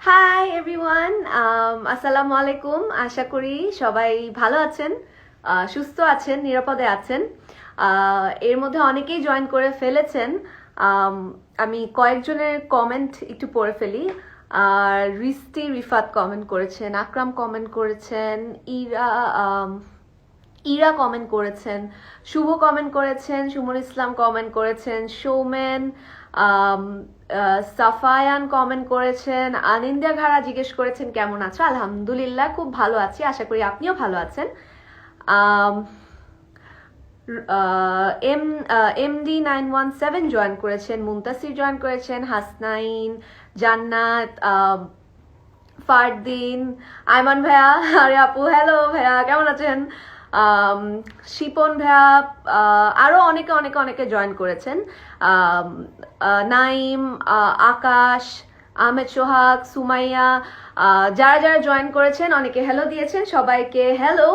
Hi everyone Um, আসসালামু আলাইকুম আশা করি সবাই ভালো আছেন সুস্থ আছেন নিরাপদে আছেন। এর মধ্যে অনেকেই জয়েন করে ফেলেছেন। আম, আমি কয়েকজনের কমেন্ট একটু পড়ে ফেলি। আর রিস্তি রিফাত কমেন্ট করেছেন আকরাম কমেন্ট করেছেন ইরা আম, ইরা কমেন্ট করেছেন শুভ কমেন্ট করেছেন সুমন ইসলাম কমেন্ট করেছেন সৌমেন আহ, সাফায়ান কমেন্ট করেছেন, আনিন্দা ঘাড়া জিজ্ঞেস করেছেন, কেমন আছো? আলহামদুলিল্লাহ, খুব ভালো আছি, আশা করি আপনিও ভালো আছেন। M MD nine one seven join করেছেন মুমতাসির জয়েন করেছেন, হাসনাইন, জান্নাত ফারদিন, আইমান ভাইয়া, আরে আপু হ্যালো ভাইয়া, কেমন আছেন? শিপন ভাইয়া আহ, আরও অনেকে অনেকে অনেকে জয়েন করেছেন। নাইম আকাশ আহমেদ সোহাগ সুমাইয়া যারা যারা জয়েন করেছেন অনেকে হ্যালো দিয়েছেন সবাইকে হ্যালো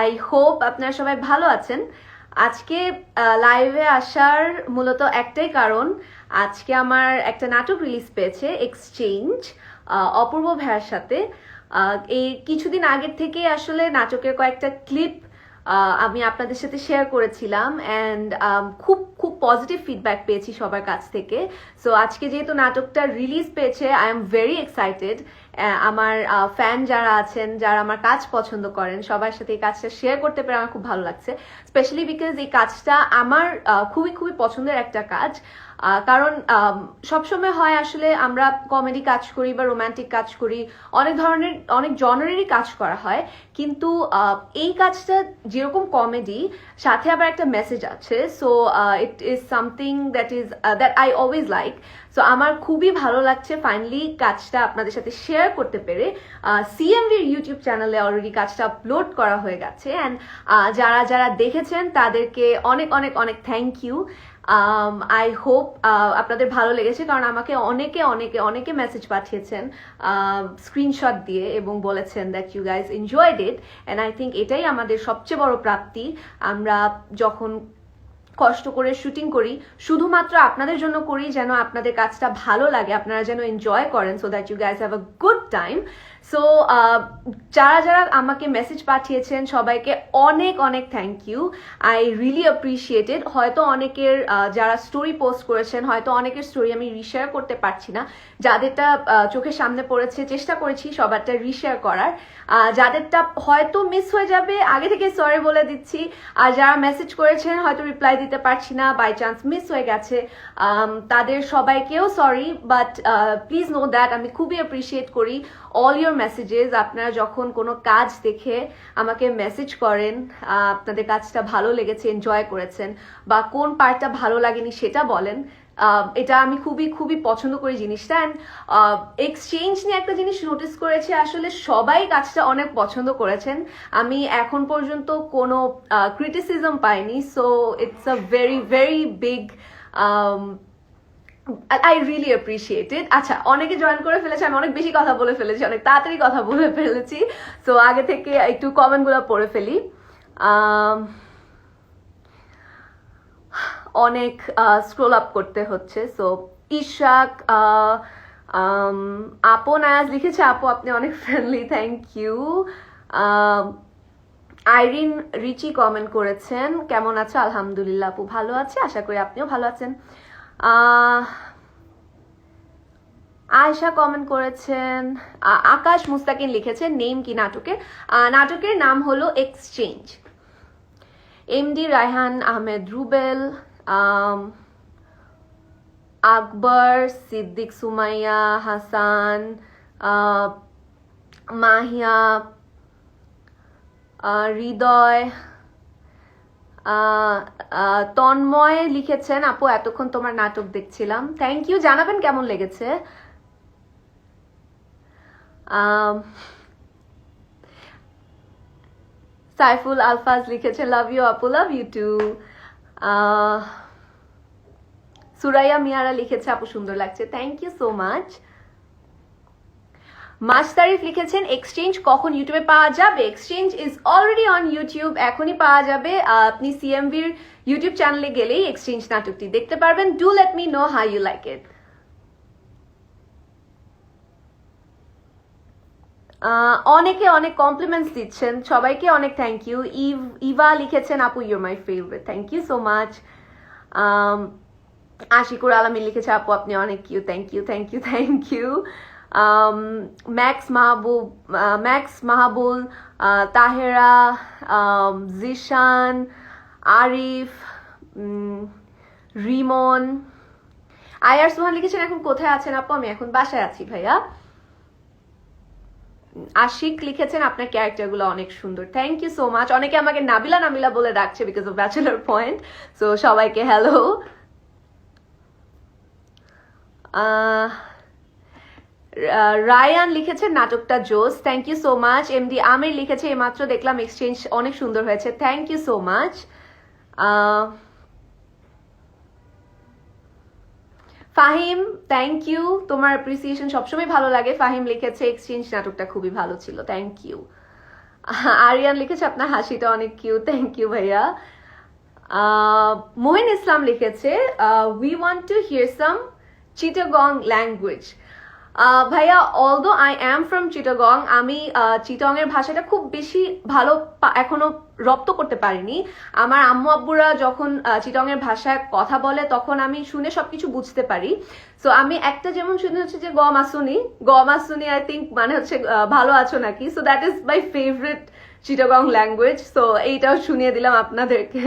আই হোপ আপনারা সবাই ভালো আছেন। আজকে লাইভে আসার মূলত একটাই কারণ আজকে আমার একটা নাটক রিলিজ পেয়েছে এক্সচেঞ্জ অপূর্ব ভাইয়ার সাথে। এই কিছুদিন আগের থেকে আসলে নাটকের কয়েকটা ক্লিপ আমি আপনাদের সাথে শেয়ার করেছিলাম অ্যান্ড খুব খুব পজিটিভ ফিডব্যাক পেয়েছি সবার কাছ থেকে। সো আজকে যেহেতু নাটকটা রিলিজ পেয়েছে আই এম ভেরি এক্সাইটেড আমার ফ্যান যারা আছেন, যারা আমার কাজ পছন্দ করেন, সবার সাথে এই কাজটা শেয়ার করতে পেরে আমার খুব ভালো লাগছে। স্পেশালি বিকজ এই কাজটা আমার খুবই খুবই পছন্দের একটা কাজ। কারণ সবসময় হয় আসলে আমরা কমেডি কাজ করি বা রোম্যান্টিক কাজ করি, অনেক ধরনের, অনেক জনারেরই কাজ করা হয়। কিন্তু এই কাজটা যেরকম কমেডি সাথে আবার একটা মেসেজ আছে। So it is something that is that I always like so আমার খুবই ভালো লাগছে ফাইনালি কাজটা আপনাদের সাথে শেয়ার করতে পেরে সিএমভির ইউটিউব চ্যানেলে অলরেডি কাজটা আপলোড করা হয়ে গেছে। অ্যান্ড যারা যারা দেখেছেন, তাদেরকে অনেক অনেক অনেক থ্যাংক ইউ আই হোপ আপনাদের ভালো লেগেছে, কারণ আমাকে অনেকে অনেকে অনেকে মেসেজ পাঠিয়েছেন স্ক্রিনশট দিয়ে এবং বলেছেন that you guys enjoyed it and I think এটাই আমাদের সবচেয়ে বড় প্রাপ্তি। আমরা যখন কষ্ট করে শুটিং করি, শুধুমাত্র আপনাদের জন্য করি যেন আপনাদের কাজটা ভালো লাগে, আপনারা যেন এনজয় করেন so that you guys have a good time so যারা যারা আমাকে মেসেজ পাঠিয়েছেন, সবাইকে অনেক অনেক thank you I really appreciated হয়তো অনেকের যারা স্টোরি পোস্ট করেছেন, হয়তো অনেকের স্টোরি আমি রিশেয়ার করতে পারছি না। যাদেরটা চোখের সামনে পড়েছে, চেষ্টা করেছি সবারটা রিশেয়ার করার। যাদেরটা হয়তো মিস হয়ে যাবে, আগে থেকে সরি বলে দিচ্ছি। আর যারা মেসেজ করেছেন, হয়তো রিপ্লাই দিতে পারছি না বাই চান্স মিস হয়ে গেছে। তাদের সবাইকেও sorry but please know that আমি খুবই অ্যাপ্রিসিয়েট করি। অল মেসেজেস আপনারা যখন কোনো কাজ দেখে আমাকে মেসেজ করেন আপনাদের কাজটা ভালো লেগেছে এনজয় করেছেন, বা কোন পার্টটা ভালো লাগেনি সেটা বলেন এটা আমি খুবই খুবই পছন্দ করি জিনিসটা অ্যান্ড এক্সচেঞ্জ নিয়ে একটা জিনিস নোটিস করেছি, আসলে সবাই কাজটা অনেক পছন্দ করেছেন। আমি এখন পর্যন্ত কোনো ক্রিটিসিজম পাইনি so it's a very very big I really appreciated আচ্ছা অনেকে জয়েন করে ফেলেছে আমি অনেক বেশি কথা বলে ফেলেছি অনেক তাড়াতাড়ি কথা বলে ফেলেছি। সো আগে থেকে একটু কমেন্টগুলো পড়ে ফেলি। অনেক স্ক্রোল আপ করতে হচ্ছে। সো ইশাক আহ, আম, আপন আয়াজ লিখেছে আপু আপনি অনেক friendly thank you Irene Richi comment করেছেন কেমন আছো? আলহামদুলিল্লাহ আপু ভালো আছে? আশা করি আপনিও ভালো আছেন। আয়শা কমেন্ট করেছেন আকাশ মুস্তাকিন লিখেছেন নেম কি নাটকের? আহ, নাটকের নাম হলো এক্সচেঞ্জ এমডি রায়হান আহমেদ রুবেল আকবর সিদ্দিক সুমাইয়া হাসান মাহিয়া হৃদয় তন্ময় লিখেছেন, আপু, এতক্ষণ তোমার নাটক দেখছিলাম। থ্যাংক ইউ জানাবেন কেমন লেগেছে? সাইফুল আলফাজ লিখেছে লাভ ইউ আপু love you too Suraiya Miara লিখেছে, আপু, সুন্দর লাগছে। Thank you so much Mastarif লিখেছেন এক্সচেঞ্জ কখন ইউটিউবে পাওয়া যাবে? Exchange is already on YouTube এখনই পাওয়া যাবে। আপনি সিএমভির ইউটিউব চ্যানেলে গেলেই এক্সচেঞ্জ নাটকটি দেখতে পারবেন। Do let me know how you like it অনেকে অনেক কমপ্লিমেন্টস দিচ্ছেন। সবাইকে অনেক থ্যাংক ইউ ইভ, ইভা লিখেছেন, আপু your my favourite thank you so much Ashikur Almi লিখেছে, আপু, আপনি অনেক cute thank you thank you thank you Max Mahbub Max Mahbul আহ, তাহেরা জিশান আরিফ রিমন আয়ার সুহান লিখেছেন এখন কোথায় আছেন আপু? আমি এখন বাসায় আছি ভাইয়া। আশিক লিখেছেন আপনার ক্যারেক্টারগুলো অনেক সুন্দর। থ্যাংক ইউ সো মাচ অনেকে আমাকে নাবিলা নাবিলা বলে ডাকছে because of bachelor point so সবাইকে হ্যালো রায়ান লিখেছেন নাটকটা জোস। Thank you so much MD Amir লিখেছে এইমাত্র দেখলাম এক্সচেঞ্জ অনেক সুন্দর হয়েছে। Thank you so much Fahim thank you তোমার অ্যাপ্রিসিয়েশন সবসময় ভালো লাগে। ফাহিম লিখেছে এক্সচেঞ্জ নাটকটা খুবই ভালো ছিল। থ্যাংক ইউ আরিয়ান লিখেছে, আপনার হাসিটা অনেক কিউ থ্যাংক ইউ ভাইয়া। মোহিন ইসলাম লিখেছে we want to hear some Chittagong language ভাইয়া although I am from Chittagong আমি চিটং এর ভাষাটা খুব বেশি ভালো এখনও রপ্ত করতে পারিনি। আমার আম্মু আব্বুরা যখন চিটং এর ভাষায় কথা বলে, তখন আমি শুনে সবকিছু বুঝতে পারি। সো আমি একটা যেমন শুনে হচ্ছে যে গম আসুনি গম আসুনি আই থিঙ্ক মানে হচ্ছে ভালো আছো নাকি? So that is my favourite Chittagong language so এইটাও শুনিয়ে দিলাম আপনাদেরকে।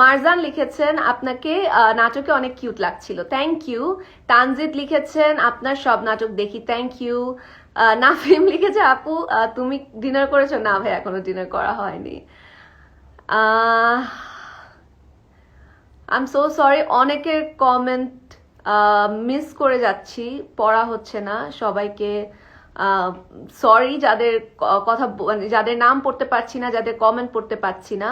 মারজান লিখেছেন, আপনাকে নাটকে অনেক কিউট লাগছিল। থ্যাংক ইউ তানজিদ লিখেছেন, আপনার সব নাটক দেখি থ্যাংক ইউ নাফিম লিখেছে, আপু তুমি ডিনার করেছ? না ভাই, এখনও ডিনার করা হয়নি। আই এম সো সরি অনেকের কমেন্ট মিস করে যাচ্ছি, পড়া হচ্ছে না। সবাইকে সরি যাদের কথা মানে যাদের নাম পড়তে পারছি না, যাদের কমেন্ট পড়তে পারছি না।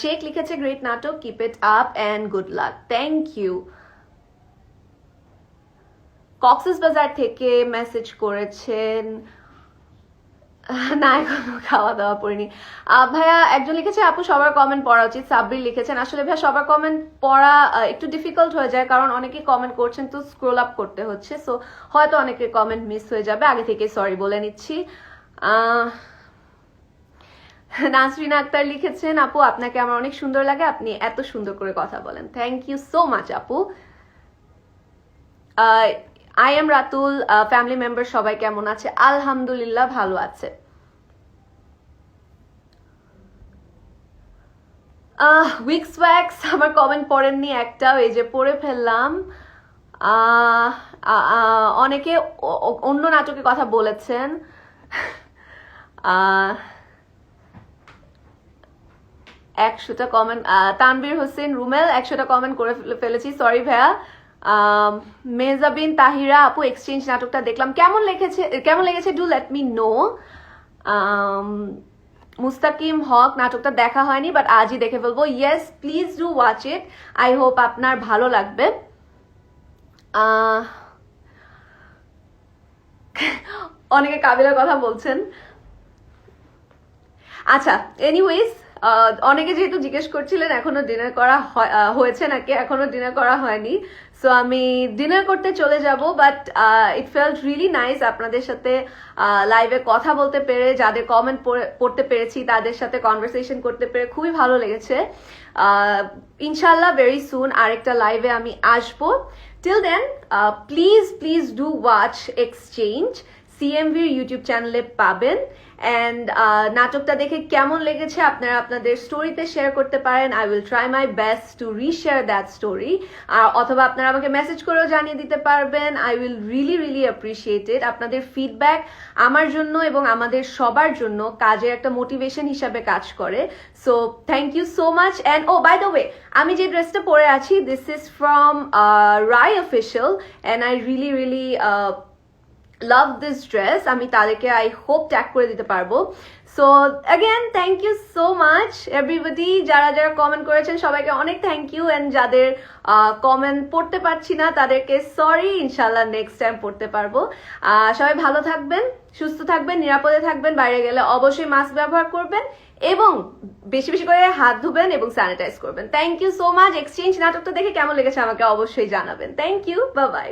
শেখ লিখেছে গ্রেট নাটক keep it up and good luck thank you Cox's Bazar থেকে মেসেজ করেছেন না এখনও খাওয়া দাওয়া আহ, ভাইয়া একজন লিখেছে আপু সবার কমেন্ট পড়া উচিত। সাব্বির লিখেছেন আসলে ভাইয়া সবার কমেন্ট পড়া একটু ডিফিকাল্ট হয়ে যায় কারণ অনেকে কমেন্ট করছেন তো স্ক্রোল আপ করতে হচ্ছে। সো হয়তো অনেকের কমেন্ট মিস হয়ে যাবে আগে থেকে সরি বলে নিচ্ছি। নাসরিন আক্তার লিখেছেন, আপু, আপনাকে আমার অনেক সুন্দর লাগে। আপনি এত সুন্দর করে কথা বলেন। থ্যাংক ইউ সো মাচ আপু। I am Ratul family member সবাই কেমন আছে? আলহামদুলিল্লাহ ভালো আছে। উইক্স ওয়্যাক্স আমার কমেন্ট পড়েননি একটাও, এই যে পড়ে ফেললাম। অনেকে অন্য নাটকের কথা বলেছেন। একশোটা কমেন্ট তানবীর হোসেন রুমেল একশোটা কমেন্ট করে ফেলেছি সরি ভাইয়া। মেজাবিন, তাহিরা, আপু এক্সচেঞ্জ নাটকটা দেখলাম। কেমন লেগেছে কেমন লেগেছে? Do let me know Mustakim Haque, নাটকটা দেখা হয়নি বাট আজই দেখে ফেলব। Yes please do watch it I hope আপনার ভালো লাগবে। অনেকে কাবিলার কথা বলছেন। আচ্ছা এনিওয়েজ অনেকে যেহেতু জিজ্ঞেস করছিলেন, এখনও ডিনার করা হয়- হয়েছে নাকি? এখনও ডিনার করা হয়নি। সো আমি ডিনার করতে চলে যাব but it felt really nice আপনাদের সাথে লাইভে কথা বলতে পেরে, যাদের কমেন্ট পড়তে পেরেছি, তাদের সাথে কনভারসেশন করতে পেরে খুবই ভালো লেগেছে। ইনশাল্লাহ ভেরি সুন আরেকটা লাইভে আমি আসব। Till then please please do watch Exchange সিএমভির YouTube চ্যানেলে পাবেন। অ্যান্ড নাটকটা দেখে কেমন লেগেছে আপনারা আপনাদের স্টোরিতে শেয়ার করতে পারেন। I will try my best to reshare that story আর, অথবা আপনারা আমাকে মেসেজ করেও জানিয়ে দিতে পারবেন। I will really really appreciated আপনাদের ফিডব্যাক আমার জন্য এবং আমাদের সবার জন্য কাজের একটা মোটিভেশন হিসাবে কাজ করে। So thank you so much and oh by the way আমি যে ড্রেসটা পরে আছি this is from Rai official and I really really love this dress আমি তাদেরকে আই হোপ ট্যাগ করে দিতে পারব। So again thank you so much everybody যারা যারা কমেন্ট করেছেন, সবাইকে অনেক থ্যাংক ইউ অ্যান্ড যাদের কমেন্ট পড়তে পারছি না, তাদেরকে সরি ইনশাল্লাহ নেক্সট টাইম পড়তে পারব। সবাই ভালো থাকবেন, সুস্থ থাকবেন, নিরাপদে থাকবেন, বাইরে গেলে অবশ্যই মাস্ক ব্যবহার করবেন এবং বেশি বেশি করে হাত ধুবেন এবং স্যানিটাইজ করবেন। Thank you so much Exchange নাটকটা দেখে কেমন লেগেছে আমাকে অবশ্যই জানাবেন। থ্যাংক ইউ বা বাই